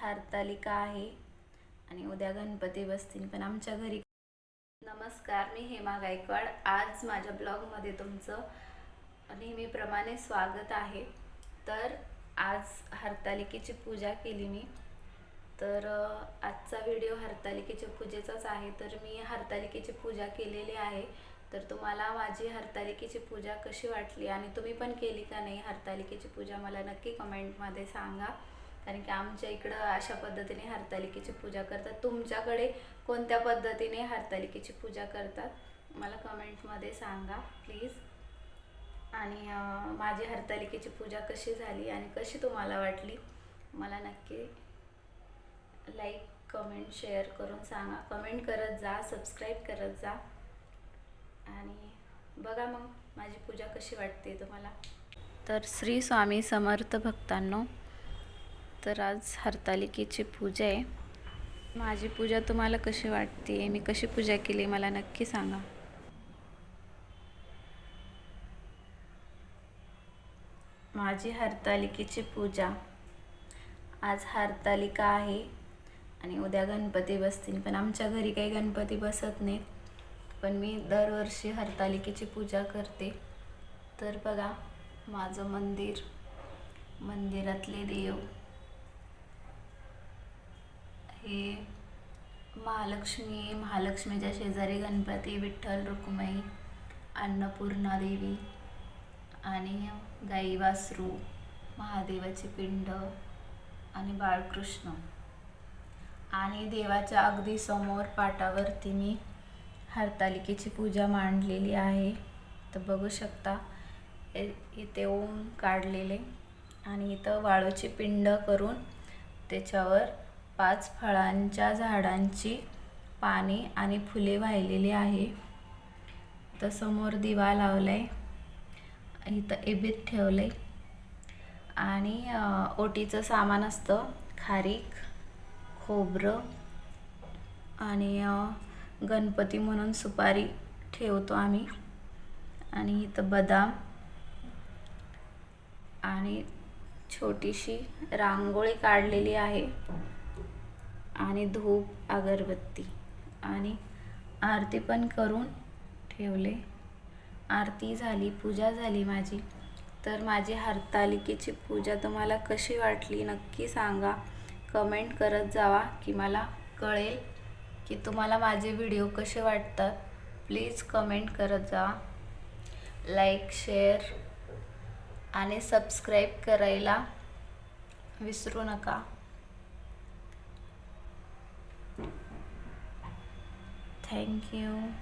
हरतालिका आहे. आणि उद्या गणपती बसतील पण आमच्या घरी नमस्कार मी हेमा गायकवाड. आज माझ्या ब्लॉगमध्ये तुमचं नेहमीप्रमाणे स्वागत आहे. तर आज हरतालिकेची पूजा केली मी. तर आजचा व्हिडिओ हरतालिकेच्या पूजेचाच आहे. तर मी हरतालिकेची पूजा केलेली आहे. तर तुम्हाला माझी हरतालिकेची पूजा कशी वाटली आणि तुम्ही पण केली का नाही हरतालिकेची पूजा मला नक्की कमेंटमध्ये सांगा. कारण की आमच्या इकडं अशा पद्धतीने हरतालिकेची पूजा करतात. तुमच्याकडे कोणत्या पद्धतीने हरतालिकेची पूजा करतात? मला कमेंटमध्ये सांगा प्लीज. आणि माझी हरतालिकेची पूजा कशी झाली आणि कशी तुम्हाला वाटली? मला नक्की लाईक कमेंट शेअर करून सांगा. कमेंट करत जा सबस्क्राईब करत जा. आणि बघा मग माझी पूजा कशी वाटते तुम्हाला? तर श्री स्वामी समर्थ भक्तांनो तर आज हरतालिकेची पूजा आहे. माझी पूजा तुम्हाला कशी वाटते? मी कशी पूजा केली मला नक्की सांगा. माझी हरतालिकेची पूजा. आज हरतालिका आहे आणि उद्या गणपती बसतील पण आमच्या घरी काही गणपती बसत नाहीत. पण मी दरवर्षी हरतालिकेची पूजा करते. तर बघा माझं मंदिर मंदिरातले देव. हे महालक्ष्मी महालक्ष्मीच्या शेजारी गणपती विठ्ठल रुक्माई अन्नपूर्णा देवी आणि गाई वासरू महादेवाचे पिंड आणि बाळकृष्ण. आणि देवाच्या अगदी समोर पाटावरती मी हरतालिकेची पूजा मांडलेली आहे. तर बघू शकता इथे ओम काढलेले आणि इथं वाळूचे पिंड करून त्याच्यावर पाच फळांच्या झाडांची पाने आणि फुले वाहिलेली आहे. तर समोर दिवा लावलाय. इथं एबीत ठेवलंय. आणि ओटीचं सामान असतं. खारीक खोबरं आणि गणपती म्हणून सुपारी ठेवतो आम्ही. आणि इथं बदाम आणि छोटीशी रांगोळी काढलेली आहे. आणि धूप अगरबत्ती आणि आरती पण करून ठेवले. आरती झाली पूजा झाली माझी. तर माझी हरतालिकेची पूजा तुम्हाला कशी वाटली नक्की सांगा. कमेंट करत जावा की मला कळेल की तुम्हाला माझे व्हिडिओ कसे वाटतात. प्लीज कमेंट करत जावा. लाईक शेअर आणि सबस्क्राईब करायला विसरू नका. Thank you.